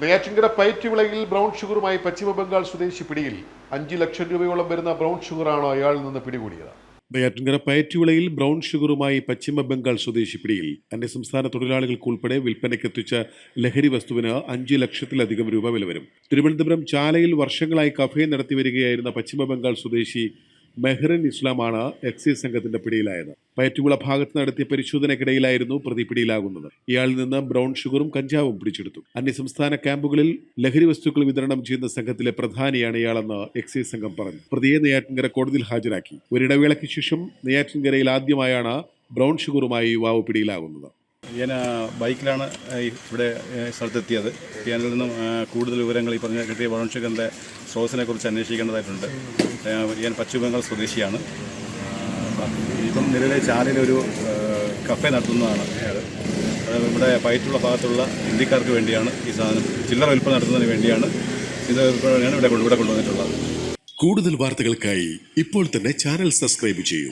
നെയ്യാറ്റിൻകര പയറ്റുവിളയിൽ ബ്രൗൺ ഷുഗറുമായി പശ്ചിമ ബംഗാൾ സ്വദേശി പിടിയിൽ അഞ്ച് ലക്ഷം രൂപയോളം വരുന്ന ബ്രൗൺ ഷുഗറാണ് അയാളിൽ നിന്ന് പിടികൂടിയത്. നെയ്യാറ്റിൻകര പയറ്റുവിളയിൽ ബ്രൗൺ ഷുഗറുമായി പശ്ചിമ ബംഗാൾ സ്വദേശി പിടിയിൽ അന്യസംസ്ഥാന തൊഴിലാളികൾക്കുൾപ്പെടെ വിൽപ്പനയ്ക്കെത്തിച്ച ലഹരി വസ്തുവിന് അഞ്ച് ലക്ഷത്തിലധികം രൂപ വില വരും. തിരുവനന്തപുരം ചാലയിൽ വർഷങ്ങളായി കഫേ നടത്തി വരികയായിരുന്ന പശ്ചിമ ബംഗാൾ സ്വദേശി മെഹ്റിൻ ഇസ്ലാമാണ് എക്സൈസ് സംഘത്തിന്റെ പിടിയിലായത്. പയറ്റുവിള ഭാഗത്ത് നടത്തിയ പരിശോധനയ്ക്കിടയിലായിരുന്നു പ്രതി പിടിയിലാകുന്നത്. ഇയാളിൽ നിന്ന് ബ്രൗൺ ഷുഗറും കഞ്ചാവും പിടിച്ചെടുത്തു. അന്യസംസ്ഥാന ക്യാമ്പുകളിൽ ലഹരി വസ്തുക്കൾ വിതരണം ചെയ്യുന്ന സംഘത്തിലെ പ്രധാനിയാണ് ഇയാളെന്ന് എക്സൈസ് സംഘം പറഞ്ഞു. പ്രതിയെ നെയ്യാറ്റിൻകര കോടതിയിൽ ഹാജരാക്കി. ഒരിടവേളയ്ക്ക് ശേഷം നെയ്യാറ്റിൻകരയിൽ ആദ്യമായാണ് ബ്രൗൺ ഷുഗറുമായി യുവാവ് പിടിയിലാകുന്നത്. ഞാൻ ബൈക്കിലാണ് ഇവിടെ സ്ഥലത്തെത്തിയത്. ഞാനിൽ നിന്നും കൂടുതൽ വിവരങ്ങൾ ഈ പറഞ്ഞ കിട്ടിയ വഴൻഷകറിന്റെ സ്രോതസ്സിനെ കുറിച്ച് അന്വേഷിക്കേണ്ടതായിട്ടുണ്ട്. ഞാൻ പശ്ചിമ ബംഗാൾ സ്വദേശിയാണ്. ഇപ്പം നിലവിലെ ചാലിലൊരു കഫേ നടത്തുന്നതാണ് അയാൾ. അത് ഇവിടെ പയറ്റുള്ള ഭാഗത്തുള്ള ഇന്ത്യക്കാർക്ക് വേണ്ടിയാണ് ഈ സാധനം ചില്ലറ വിൽപ്പന നടത്തുന്നതിന് വേണ്ടിയാണ് ഇത് ഇവിടെ ഇവിടെ കൊണ്ടുവന്നിട്ടുള്ളത്. കൂടുതൽ വാർത്തകൾക്കായി ഇപ്പോൾ തന്നെ ചാനൽ സബ്സ്ക്രൈബ് ചെയ്യൂ.